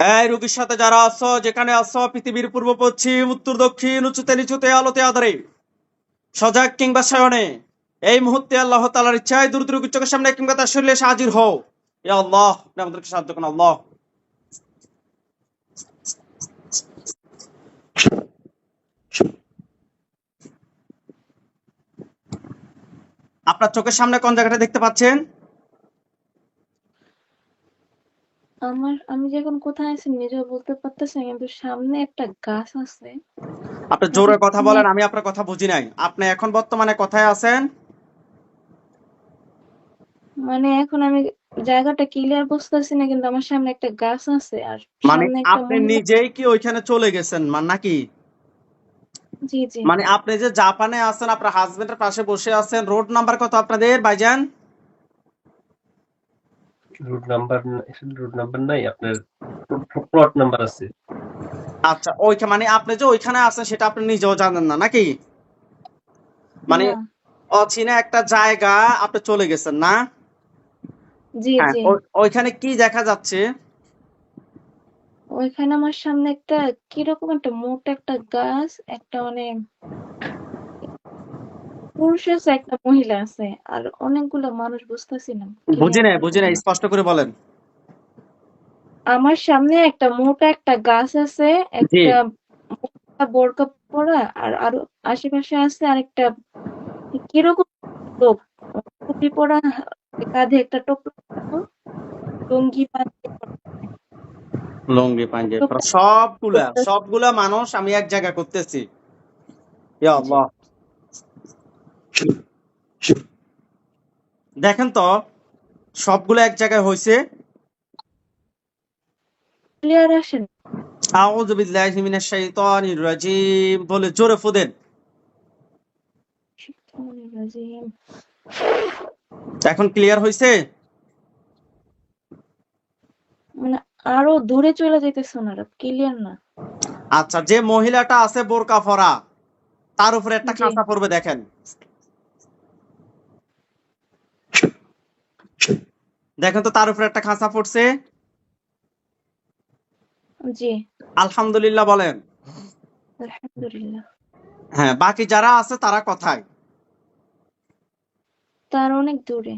এই রোগীর সাথে যারা আছো, যেখানে আছো, পৃথিবীর পূর্ব, পশ্চিম, উত্তর, দক্ষিণ, উঁচুতে নিচুতে, আলোতে আধারে, সজাগ কিংবা শয়নে, এই মুহূর্তে আল্লাহ তালার ইচ্ছায় দ্রুত রোগীর চোখের সামনে কিংবা তার শরীরে এসে হাজির হও। ইয়া আল্লাহ আমাদেরকে সাহায্য করুন, আল্লাহ। আপনার চোখের সামনে কোন জায়গাটা দেখতে পাচ্ছেন? আমার আমি যে এখন কোথায় আছি নিজেও বলতে পারতেছি না কিন্তু সামনে একটা গাছ আছে। আপনি জোরে কথা বলেন আমি আপনার কথা বুঝি নাই। আপনি এখন বর্তমানে কোথায় আছেন? মানে এখন আমি জায়গাটা ক্লিয়ার বুঝতেছি না কিন্তু আমার সামনে একটা গাছ আছে আর মানে আপনি নিজেই কি ওইখানে চলে গেছেন মানে নাকি? জি জি। মানে আপনি যে জাপানে আছেন আপনার হাজবেন্ডের পাশে বসে আছেন রোড নাম্বার কত আপনাদের ভাইজান? রুট নাম্বার রুট নাম্বার নাই আপনার প্লট নাম্বার আছে। আচ্ছা ওইখানে মানে আপনি যে ওইখানে আছেন সেটা আপনি নিজেও জানেন না নাকি? মানে অচেনা একটা জায়গা আপনি চলে গেছেন না? জি হ্যাঁ, জি। ওইখানে কি দেখা যাচ্ছে? ওইখানে আমার সামনে একটা কীরকম একটা মোটা একটা গাছ একটা মানে পুরুষ আছে একটা মহিলা আছে আর অনেকগুলো মানুষ বুঝতেছি না। বুঝি clear বুঝি নাই স্পষ্ট করে বলেন। আমার সামনে একটা মোটা একটা গাছ আছে একটা বোরকা পরা আর আরও আশেপাশে আছে আরেকটা কীরকম লোক? টুপি পরা কাঁধে একটা টোপলা লুঙ্গি লুঙ্গি পাঞ্জাবি সবগুলা সবগুলা মানুষ আমি এক জায়গা করতেছি। ইয়া আল্লাহ। দেখেন তো সবগুলো এক জায়গায় হয়েছে ক্লিয়ার আসেন। আউযু বিল্লাহি মিনাশ শাইতানির রাজিম। বলে জোরে এখন ক্লিয়ার হয়েছে মানে আরও দূরে চলে যাইতেছে ওনারা ক্লিয়ার না। আচ্ছা যে মহিলাটা আছে বোরকা ফরা তার উপরে একটা। খাঁচা পড়বে দেখেন। দেখেন তো তার উপরে একটা খাঁচা পড়ছে। জি। আলহামদুলিল্লাহ বলেন। আলহামদুলিল্লাহ। হ্যাঁ বাকি যারা আছে তারা কোথায়? তার অনেক দূরে।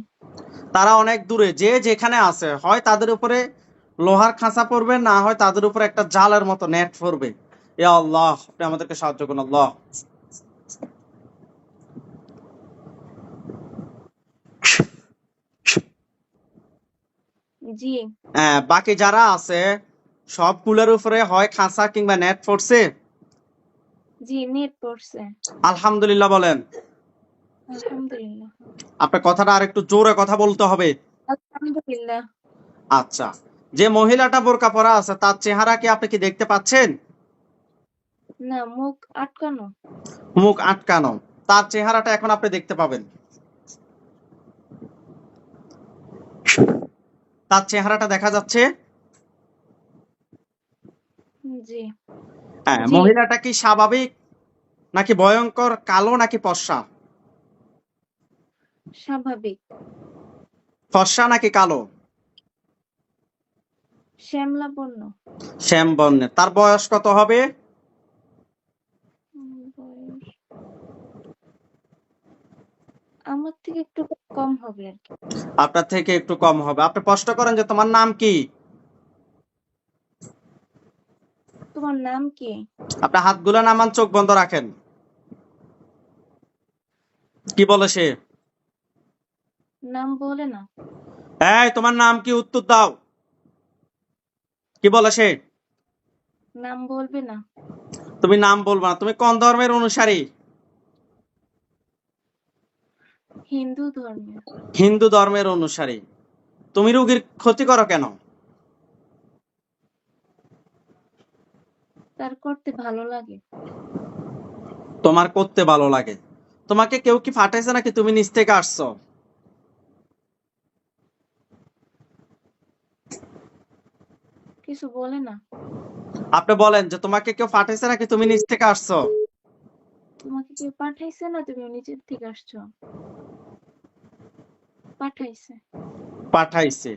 তারা অনেক দূরে। যে যেখানে আছে হয় তাদের উপরে লোহার খাঁচা পড়বে না হয় তাদের উপরে একটা জালের মতো নেট পড়বে। এ আল্লাহ আপনি আমাদেরকে সাহায্য করুন আল্লাহ। জি। হ্যাঁ বাকি যারা আছে সব সবগুলোর উপরে হয় খাঁচা কিংবা নেট পড়ছে? জি নেট পড়ছে। আলহামদুলিল্লাহ বলেন। আলহামদুলিল্লাহ। আপনার কথাটা আর একটু জোরে কথা বলতে হবে। আলহামদুলিল্লাহ। আচ্ছা যে মহিলাটা বোরকা পরা আছে তার চেহারা কি আপনি কি দেখতে পাচ্ছেন? না মুখ আটকানো। মুখ আটকানো। তার চেহারাটা এখন আপনি দেখতে পাবেন। তার চেহারাটা দেখা যাচ্ছে। জি। হ্যাঁ মহিলাটা কি স্বাভাবিক নাকি ভয়ঙ্কর কালো নাকি ফর্সা? স্বাভাবিক। ফর্সা নাকি কালো? শ্যামলা বর্ণ। শ্যাম বর্ণের। তার বয়স কত হবে উম, বয়স আমার থেকে একটু কম হবে আর কি। আপনার থেকে একটু কম হবে। আপনি প্রশ্ন করেন যে তোমার নাম কি? তোমার নাম কি? আপনার হাতগুলো নামান চোখ বন্ধ রাখেন। কি বলে সে? নাম বলে না। এই তোমার নাম কি? উত্তর দাও। কি বলে সে? নাম বলবে না। তুমি নাম বলবা না। তুমি কোন ধর্মের অনুসারী? হিন্দু ধর্মের। হিন্দু ধর্মের অনুসারী। তুমি রুগীর ক্ষতি করো কেন? তার করতে ভালো লাগে। তোমার করতে ভালো লাগে। তোমাকে কেউ কি ফাটাইছে নাকি তুমি নিচ থেকে আসছো? কিছু বলে না। আপনি বলেন যে তোমাকে কেউ ফাটাইছে নাকি তুমি নিচ থেকে আসছো? তোমাকে কেউ পাঠাইছে না তুমি নিজের থেকে আসছো? পাঠাইছে। পাঠাইছে।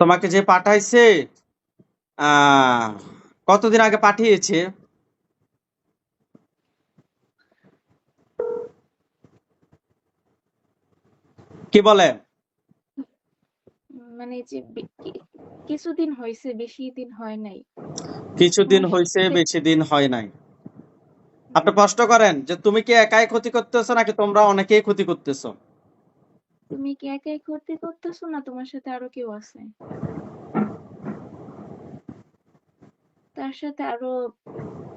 তোমাকে যে পাঠাইছে কতদিন আগে পাঠিয়েছে? কি বলে? মানে যে কিছুদিন হয়েছে বেশি দিন হয় নাই। কিছুদিন হয়েছে বেশি দিন হয় নাই। আপনি প্রশ্ন করেন যে তুমি কি একাই ক্ষতি করতেছো নাকি তোমরা অনেকেই ক্ষতি করতেছো? তুমি কি একাই ক্ষতি করতেছো না তোমার সাথে আরও কেউ আছে? তার সাথে আরও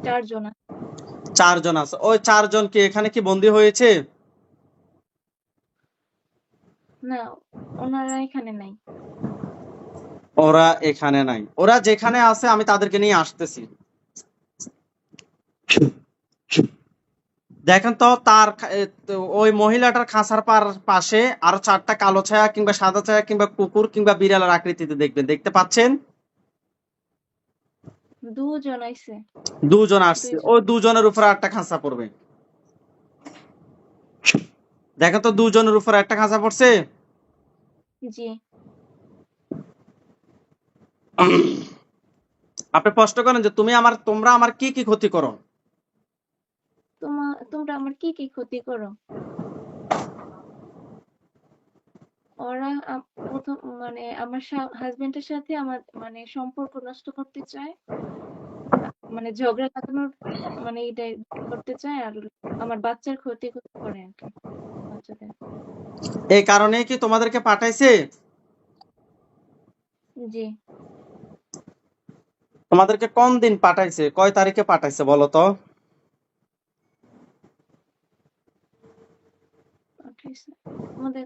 চারজন আছে। চারজন আছে। ওই চারজন কি এখানে কি বন্দী হয়েছে? না ওনারা এখানে নাই। ওরা এখানে নাই। ওরা যেখানে আছে আমি তাদেরকে নিয়ে আসতেছি। দেখেন তো তার ওই মহিলাটার খাঁচার পার পাশে আরও চারটা কালো ছায়া কিংবা সাদা ছায়া কিংবা কুকুর কিংবা বিড়ালের আকৃতিতে দেখবেন। দেখতে পাচ্ছেন? দুজন আইছে। দুজন আসছে। ওই দুজনের উপরে একটা খাঁচা পড়বে। দেখেন তো দুজনের উপরে একটা খাঁচা পড়ছে? জি। আপনি প্রশ্ন করেন যে তুমি আমার তোমরা আমার কি কি ক্ষতি করো? তোমরা আমার কি কি ক্ষতি করো? ওরা প্রথম মানে আমার হাজবেন্ডের সাথে আমার মানে সম্পর্ক নষ্ট করতে চায়। মানে ঝগড়া লাগানোর মানে এটাই করতে চায় আর আমার বাচ্চার ক্ষতি করে আর কি বাচ্চাদের। এই কারণে কি তোমাদেরকে পাঠাইছে? জি। তোমাদেরকে কোন দিন পাঠাইছে? কয় তারিখে পাঠাইছে বলো তো? পাঠাইছে আমাদের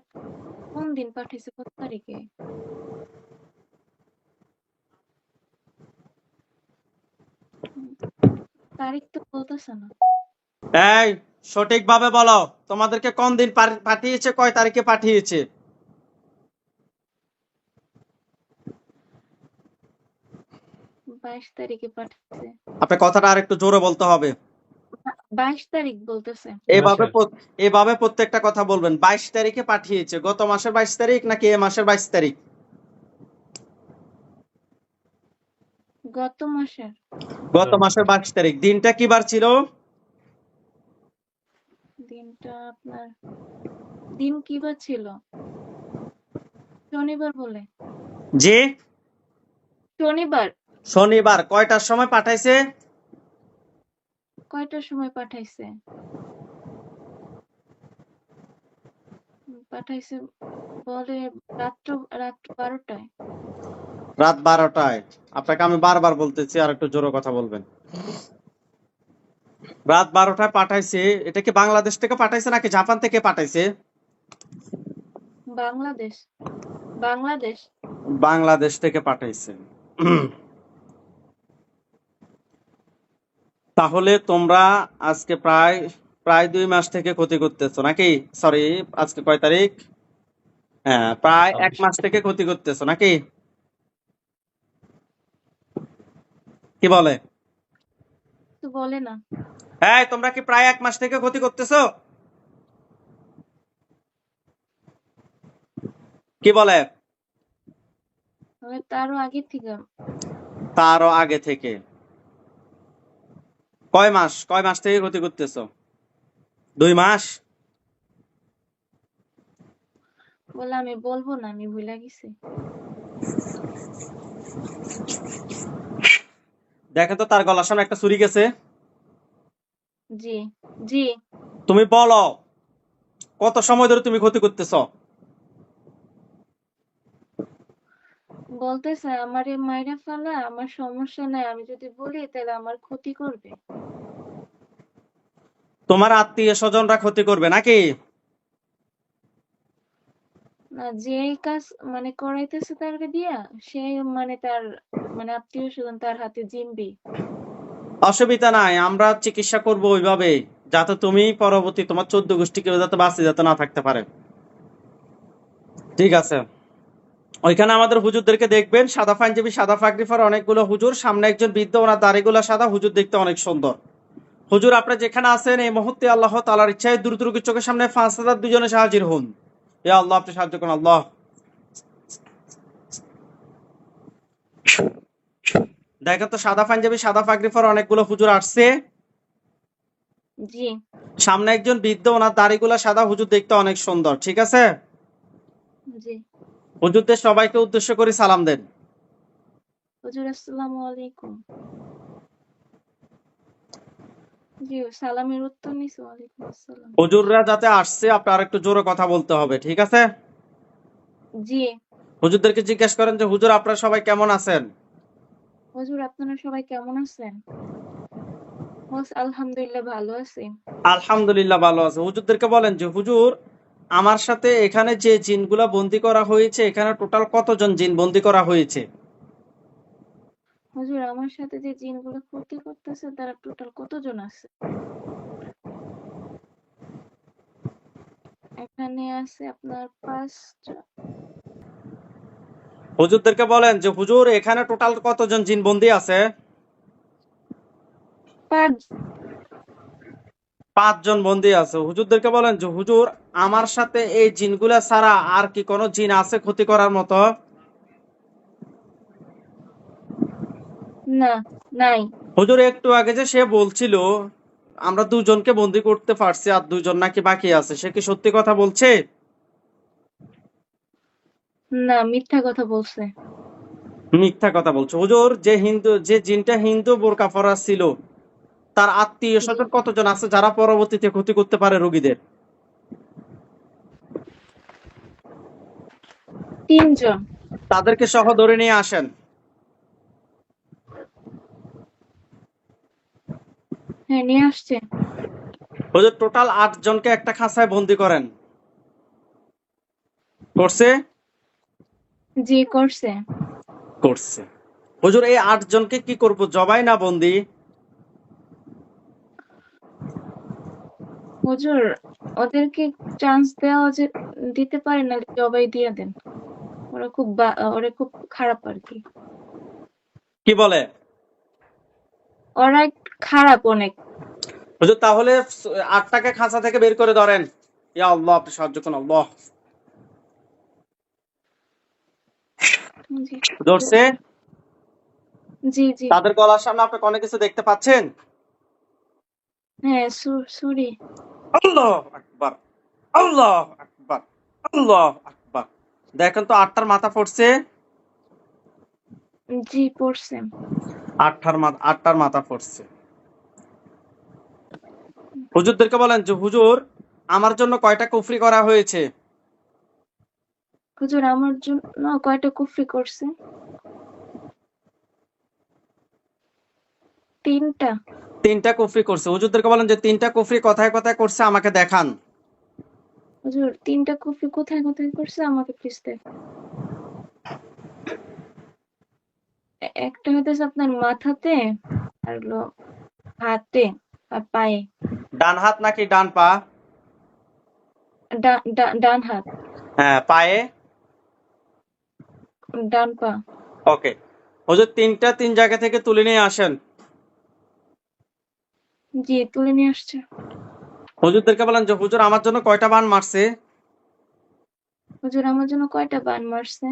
কোন দিন পাঠাইছে কত তারিখে? তারিখ তো বলতেছে না। এই সঠিকভাবে বলো তোমাদেরকে কোন দিন পাঠিয়েছে কয় তারিখে পাঠিয়েছে? বাইশ তারিখে পাঠাইছে আপনি কথাটা আর একটু জোরে বলতে হবে। বাইশ তারিখ বলতেছে। এভাবে এভাবে প্রত্যেকটা কথা বলবেন। বাইশ তারিখে পাঠিয়েছে। গত মাসের বাইশ তারিখ নাকি এ মাসের বাইশ তারিখ? গত মাসের। গত মাসের বাইশ তারিখ। দিনটা কি বার ছিল? দিনটা আপনার দিন কি বার ছিল? শনিবার বলে। জি? শনিবার। শনিবার। কয়টার সময় পাঠাইছে? কয়টার সময় পাঠাইছে? পাঠাইছে বলে রাত্র রাত্র বারোটায়। রাত বারোটায়। আপনাকে আমি বারবার বলতেছি আর একটু জোরে কথা বলবেন। রাত বারোটায় পাঠাইছে এটা কি বাংলাদেশ থেকে পাঠাইছে নাকি জাপান থেকে পাঠাইছে? বাংলাদেশ। বাংলাদেশ। বাংলাদেশ থেকে পাঠাইছে। তাহলে তোমরা আজকে প্রায় প্রায় দুই মাস থেকে ক্ষতি করতেছো নাকি? সরি আজকে কয় তারিখ? হ্যাঁ প্রায় এক মাস থেকে ক্ষতি করতেছো নাকি? কি বলে? বলে না। হ্যাঁ তোমরা কি প্রায় এক মাস থেকে ক্ষতি করতেছো? কি বলে? তারও আগে থেকে। তারও আগে থেকে। কয় মাস? কয় মাস থেকে ক্ষতি করতেছো? দুই মাস? বলে আমি বলব না আমি ভুলে গেছি। দেখেন তো তার গলার সামনে একটা ছুরি গেছে। জি জি। তুমি বলো কত সময় ধরে তুমি ক্ষতি করতেছো? বলতেছে আমার মাইরা ফেলা আমার সমস্যা নাই আমি যদি বলি তাহলে আমার ক্ষতি করবে। তোমার আত্মীয় স্বজনরা ক্ষতি করবে নাকি? না যে এই কাজ মানে করাইতেছে তারকে দিয়া সে মানে তার মানে আত্মীয় স্বজন তার হাতে জিম্বি। অসুবিধা নাই আমরা চিকিৎসা করব ওইভাবে যাতে তুমি পরবর্তী তোমার চোদ্দ গোষ্ঠী কেউ যাতে বাঁচে যাতে না থাকতে পারে। ঠিক আছে। ওইখানে আমাদের হুজুরদেরকে দেখবেন সাদা পাঞ্জাবি সাদা পরা অনেকগুলো হুজুর। সামনে একজন বৃদ্ধ ওনার দাড়িগুলো সাদা হুজুর দেখতে অনেক সুন্দর। হুজুর আপনি যেখানে আছেন এই মুহূর্তে আল্লাহ তালার ইচ্ছায় দ্রুত রোগীর চোখের সামনে পাঁচ হাজার দুজনে হাজির হন। এ আল্লাহ আপনি সাহায্য করুন আল্লাহ। দেখেন তো সাদা পাঞ্জাবি সাদা পরে অনেকগুলো হুজুর আসছে। সামনে একজন বৃদ্ধ ওনার দাড়িগুলা সাদা হুজুর দেখতে অনেক সুন্দর ঠিক আছে? জি। হুজুরদের সবাইকে উদ্দেশ্য করে সালাম দেন। হুজুর আসসালামু আলাইকুম। জি সালামের উত্তর নিছি ওয়ালাইকুম আসসালাম। হুজুররা যাতে আসছে আপনার একটু জোরে কথা বলতে হবে ঠিক আছে? জি। হুজুরদেরকে জিজ্ঞেস করেন যে হুজুর আপনারা সবাই কেমন আছেন? হুজুর আপনারা সবাই কেমন আছেন? আলহামদুলিল্লাহ ভালো আছি। আলহামদুলিল্লাহ ভালো আছে। হুজুরদেরকে বলেন যে হুজুর আমার সাথে এখানে যে জিনগুলা বন্দি করা হয়েছে এখানে টোটাল কতজন জিন বন্দি করা হয়েছে? হুজুর আমার সাথে যে জিনগুলো ক্ষতি করতেছে তারা টোটাল কতজন আছে? এখানে আছে আপনার পাঁচটা। হুজুরদেরকে বলেন যে হুজুর এখানে টোটাল কতজন জিন বন্দি আছে? পাঁচ। পাঁচজন বন্দি আছে। হুজুরদেরকে বলেন যে হুজুর আমার সাথে এই জিনগুলা ছাড়া আর কি কোনো জিন আছে ক্ষতি করার মতো? না নাই। হুজুর একটু আগে যে সে বলছিল আমরা দুজনকে বন্দি করতে পারছি আর দুজন নাকি বাকি আছে সে কি সত্যি কথা বলছে? না মিথ্যা কথা বলছে। মিথ্যা কথা বলছে। হুজুর যে হিন্দু যে জিনটা হিন্দু বোরকা পরা ছিল তার আত্মীয় স্বজন কতজন আছে যারা পরবর্তীতে ক্ষতি করতে পারে রোগীদের? তিনজন। তাদেরকে সহ ধরে নিয়ে আসেন। হ্যাঁ নিয়ে আসছে। হুজুর টোটাল আট জনকে একটা খাঁচায় বন্দি করেন। করছে? জি করছে। করছে। হুজুর এই আট জনকে কি করব জবাই না বন্দি? হুজুর ওদেরকে চান্স দেওয়া দিতে পারে না জবাই দিয়ে দেন। ওরা খুব ওরা খুব খারাপ আর কি কি বলে? ওরা খারাপ অনেক। হুজুর তাহলে আটটাকে খাঁচা থেকে বের করে ধরেন। ইয়া আল্লাহ আপনি সাহায্য করুন আল্লাহ। ধরছে? জি জি। তাদের গলার সামনে আপনি অনেক কিছু দেখতে পাচ্ছেন? হ্যাঁ সুরি। আল্লাহ আকবার আল্লাহ আকবার আল্লাহ আকবার। দেখেন তো আটটার মাথা পড়ছে? জি পড়ছে। আটটার মাথা আটটার মাথা পড়ছে। হুজুরদেরকে বলেন যে হুজুর আমার জন্য কয়টা কুফরি করা হয়েছে? হুজুর আমার জন্য কয়টা কুফরি করছে? তিনটা। তিনটা কুফরি করছে। হুজুরদেরকে বলেন যে তিনটা কুফরি কথায় কথায় করছে আমাকে দেখান। হুজুর তিনটা কুফরি কোথায় কোথায় করছে আমাকে প্লিজ একটা হইতেছে আপনার মাথাতে আর হলো হাতে আর পায়ে। ডান হাত নাকি ডান পা? ডান হাত। হ্যাঁ পায়ে? ডান পা। ওকে। হুজুর তিনটা তিন জায়গা থেকে তুলে নিয়ে আসেন। জি তুলে নিয়ে আসছে। হুজুরদেরকে বলেন যে হুজুর আমার জন্য কয়টা বান মারছে? হুজুর আমার জন্য কয়টা বান মারছে?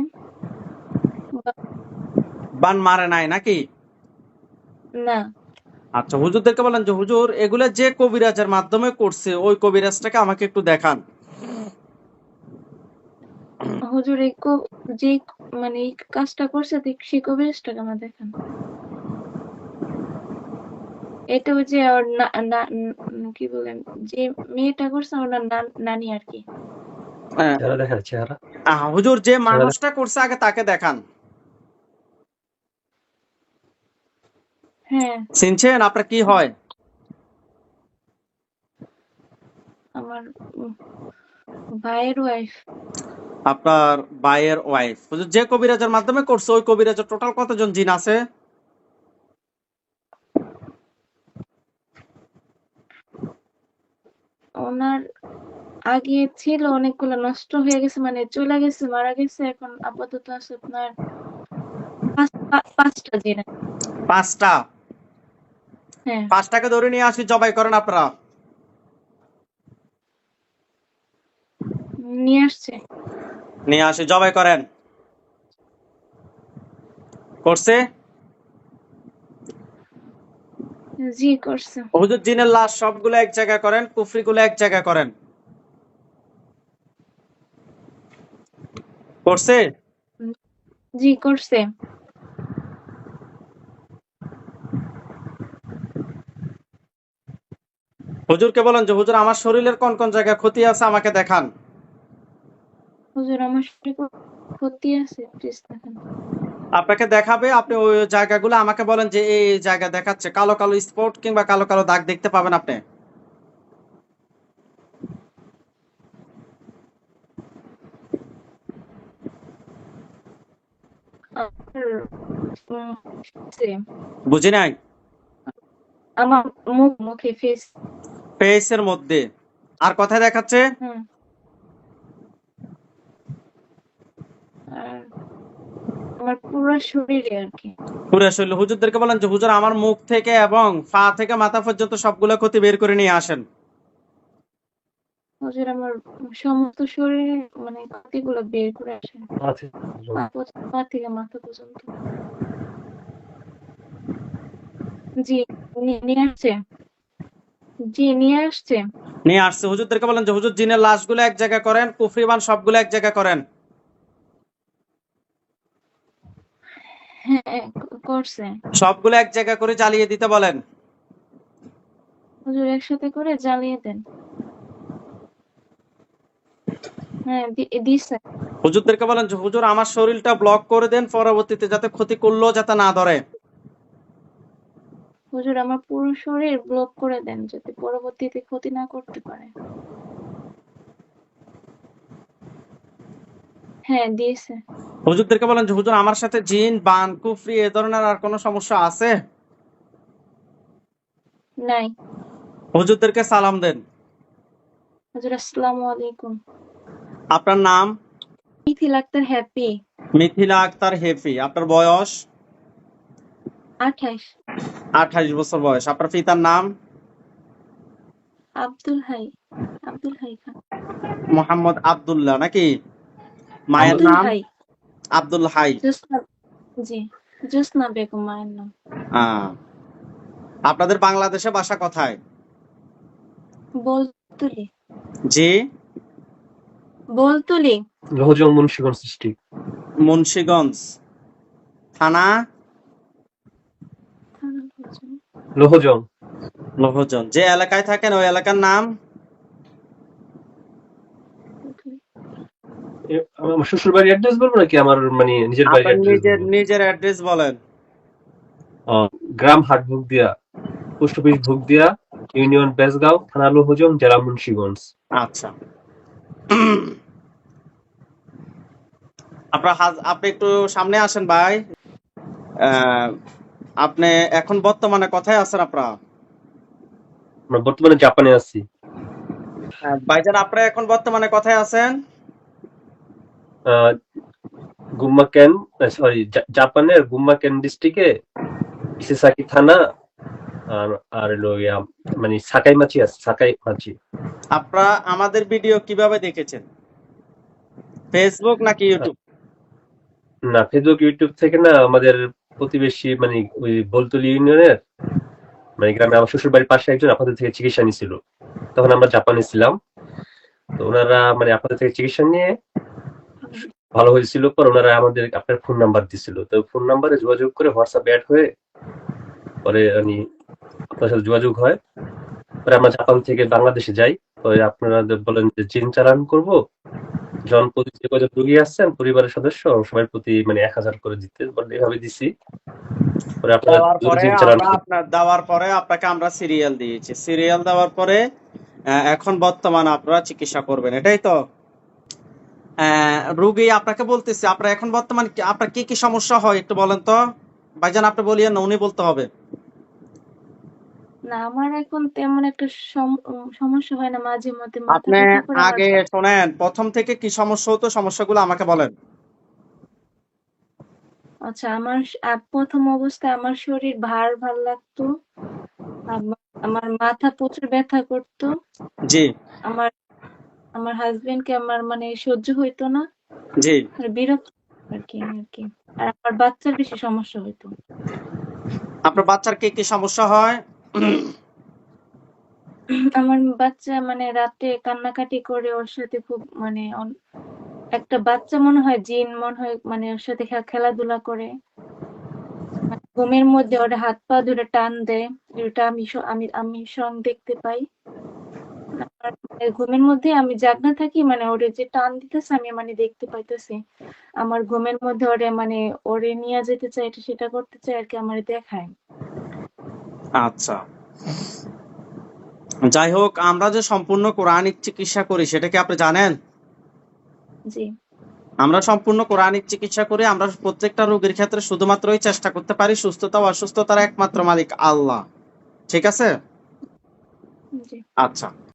বান মারে নাই নাকি? না। আচ্ছা হুজুরদেরকে বলেন যে হুজুর এগুলা যে কবিরাজের মাধ্যমে করছে ওই কবিরাজটাকে আমাকে একটু দেখান। হুজুর এই যে মানে এই কাজটা করছে সেই কবিরাজটাকে আমার দেখান। এটা যে ওর না না- কি বলেন যে মেয়েটা করছে ওনার নানি আর কি। হ্যাঁ, হুজুর যে মানুষটা করছে আগে তাকে দেখান। হ্যাঁ। চিনছেন আপনার কি হয়? আমার ভাইয়ের ওয়াইফ আপনার ভাইয়ের ওয়াইফ হুজুর যে কবিরাজের মাধ্যমে করছে ওই কবিরাজের টোটাল কতজন জিন আছে ওনার আগে ছিল অনেকগুলো নষ্ট হয়ে গেছে মানে চলে গেছে মারা গেছে এখন আপাতত আছে আপনার পাঁচটা জিন পাঁচটা? হ্যাঁ। পাঁচটাকে ধরে নিয়ে আসি জবাই করেন আপনারা। নিয়ে আসছে। নিয়ে আসি জবাই করেন। করছে? জি করছে। হুজুর জিনের লাশ সবগুলো এক জায়গায় করেন কুফরিগুলো এক জায়গায় করেন। করছে? জি করছে। হুজুরকে বলেন যে হুজুর আমার শরীরের কোন কোন জায়গায় ক্ষতি আছে আমাকে দেখান। হুজুর আমার শরীরে ক্ষতি আছে প্লিজ দেখেন। আপনাকে দেখাবে আপনি ওই জায়গাগুলো আমাকে বলেন যে এই এই জায়গা দেখাচ্ছে। কালো কালো স্পট কিংবা কালো কালো দাগ দেখতে পাবেন আপনি আমার উম, face এ, বুঝি নাই? আমার মুখ মুখে ফেস ফেসের মধ্যে। আর কোথায় দেখাচ্ছে? হুম। আর আমার পুরো শরীরে আর কি। পুরো শরীর। হুজুরদেরকে বলেন যে হুজুর আমার মুখ থেকে এবং পা থেকে মাথা পর্যন্ত সবগুলো ক্ষতি বের করে নিয়ে আসেন। হুজুর আমার সমস্ত শরীরে মানে ক্ষতিগুলো বের করে আসে। পা থেকে মাথা পর্যন্ত। জি নিয়ে আসছে। জি নিয়ে আসছে। নিয়ে আসছে। হুজুরদেরকে বলেন যে হুজুর জিনের লাশগুলো এক জায়গায় করেন কুফরিবান সবগুলো এক জায়গায় করেন। হ্যাঁ করছে। সবগুলো এক জায়গায় করে জ্বালিয়ে দিতে বলেন। হুজুর একসাথে করে জ্বালিয়ে দেন। হুজুরদেরকে বলেন যে হুজুর আমার শরীরটা ব্লক করে দেন পরবর্তীতে যাতে ক্ষতি করলেও যাতে না ধরে। হুজুর আমার পুরো শরীর ব্লক করে দেন যাতে পরবর্তীতে ক্ষতি না করতে পারে। হ্যাঁ দিয়েছে। হুজুরদেরকে বলেন যে হুজুর আমার সাথে জিন বান কুফরি এ ধরনের আর কোনো সমস্যা আছে? নাই। হুজুরদেরকে সালাম দেন। হুজুর আসসালামু আলাইকুম। আপনার নাম? মিথিল আক্তার হ্যাপি। মিথিলা আক্তার হেফি আপনার বয়স? আঠাইশ আঠাইশ বছর বয়স। আপনার পিতার নাম? আব্দুল হাই। আব্দুল হাই খান। মোহাম্মদ আব্দুল্লাহ নাকি? মায়ের নাম? আব্দুল হাই। জি জোসনা বেগম মায়ের নাম। আপনাদের বাংলাদেশে বাসা কোথায়? বলতুলি জি? বলতুলি। লহজং মুন্সিগঞ্জ ডিস্ট্রিক্ট। মুন্সিগঞ্জ। থানা? লহজং। লোহজন যে এলাকায় থাকেন ওই এলাকার নাম? আমার শ্বশুর বাড়ির অ্যাড্রেস বলব নাকি? আমার মানে নিজের বাড়ির নিজের নিজের অ্যাড্রেস বলেন। গ্রাম হাট ভুগ দিয়া পোস্ট অফিস ভুগ দিয়া ইউনিয়ন বেসগাঁও থানা লোহজং জেলা মুন্সিগঞ্জ। আচ্ছা। আপনার আপনি একটু সামনে আসেন ভাই। আপনি এখন বর্তমানে কোথায় আছেন আপনারা আমরা বর্তমানে জাপানে আছি। ভাইজান আপনারা এখন বর্তমানে কোথায় আছেন? আহ, গুম্মা ক্যান সরি জাপানের গুম্মা ক্যান ডিস্ট্রিক্টে ইসেসাকি থানা আর আর হলো মানে সাকাই মাছি আছে সাকাই মাছি। আপনারা আমাদের ভিডিও কীভাবে দেখেছেন? ফেসবুক নাকি ইউটিউব না ফেসবুক ইউটিউব থেকে না আমাদের প্রতিবেশী মানে ওই বলতলি ইউনিয়নের মানে গ্রামে আমার শ্বশুর বাড়ির পাশে একজন আপনাদের থেকে চিকিৎসা নিছিল। তখন আমরা জাপানে ছিলাম। তো ওনারা মানে আপনাদের থেকে চিকিৎসা নিয়ে ভালো হয়েছিল পর ওনারা আমাদের আপনার ফোন নাম্বার দিছিল। তো ফোন নাম্বারে যোগাযোগ করে হোয়াটসঅ্যাপ অ্যাড হয়ে পরে আমি আপনার সাথে যোগাযোগ হয়। পরে আমরা জাপান থেকে বাংলাদেশে যাই। পরে আপনারা বলেন যে জিন চালান করব জন প্রতি যে কজন রুগী আসছেন পরিবারের সদস্য সবার প্রতি মানে এক হাজার করে দিতে বলে এভাবে দিছি। পরে আপনারা জিন চালান আপনার দেওয়ার পরে আপনাকে আমরা সিরিয়াল দিয়েছি। সিরিয়াল দেওয়ার পরে এখন বর্তমান আপনারা চিকিৎসা করবেন। এটাই তো। আহ, রুগী আপনাকে বলতেছে আপনার এখন বর্তমান আপনার কি কি সমস্যা হয় একটু বলেন তো? ভাইজান আপনি বলিয়েন না উনি বলতে হবে। না আমার এখন তেমন একটা সম- সমস্যা হয় না মাঝে মধ্যে। মাথা আপনি ব্যথা করে আমার- আগে শোনেন প্রথম থেকে কি সমস্যা হতো সমস্যাগুলো আমাকে বলেন। আচ্ছা আমার প্রথম অবস্থায় আমার শরীর ভার ভার লাগতো। আমার মাথা প্রচুর ব্যথা করতো। জি। আমার আমার হাজবেন্ডকে আমার মানে সহ্য হইতো না। জি। বিরক্ত আর কি আর কি। আর আমার বাচ্চার বেশি সমস্যা হইতো। আপনার বাচ্চার কি কি সমস্যা হয়? আমার বাচ্চা মানে রাতে কান্নাকাটি করে ওর সাথে খুব মানে একটা বাচ্চা মনে হয় জিন, মনে হয় মানে ওর সাথে খেলাধুলা করে। মানে ঘুমের মধ্যে ওর হাত পা ধরে টান দেয়, এটা আমি আমি আমি সং দেখতে পাই। মানে ঘুমের মধ্যে আমি জাগনা থাকি মানে ওরে যে টান দিতেছে আমি মানে দেখতে পাইতেছি। আমার ঘুমের মধ্যে ওরে মানে ওরে নিয়ে যেতে চাই সেটা করতে চাই আর কি, আমার দেখায়। আচ্ছা। যাই হোক আমরা যে সম্পূর্ণ কোরআনিক চিকিৎসা করি সেটা কি আপনি জানেন? জি। আমরা সম্পূর্ণ কোরআনিক চিকিৎসা করে আমরা প্রত্যেকটা রোগীর ক্ষেত্রে শুধুমাত্রই চেষ্টা করতে পারি সুস্থতা ও অসুস্থতার একমাত্র মালিক আল্লাহ। ঠিক আছে? আচ্ছা।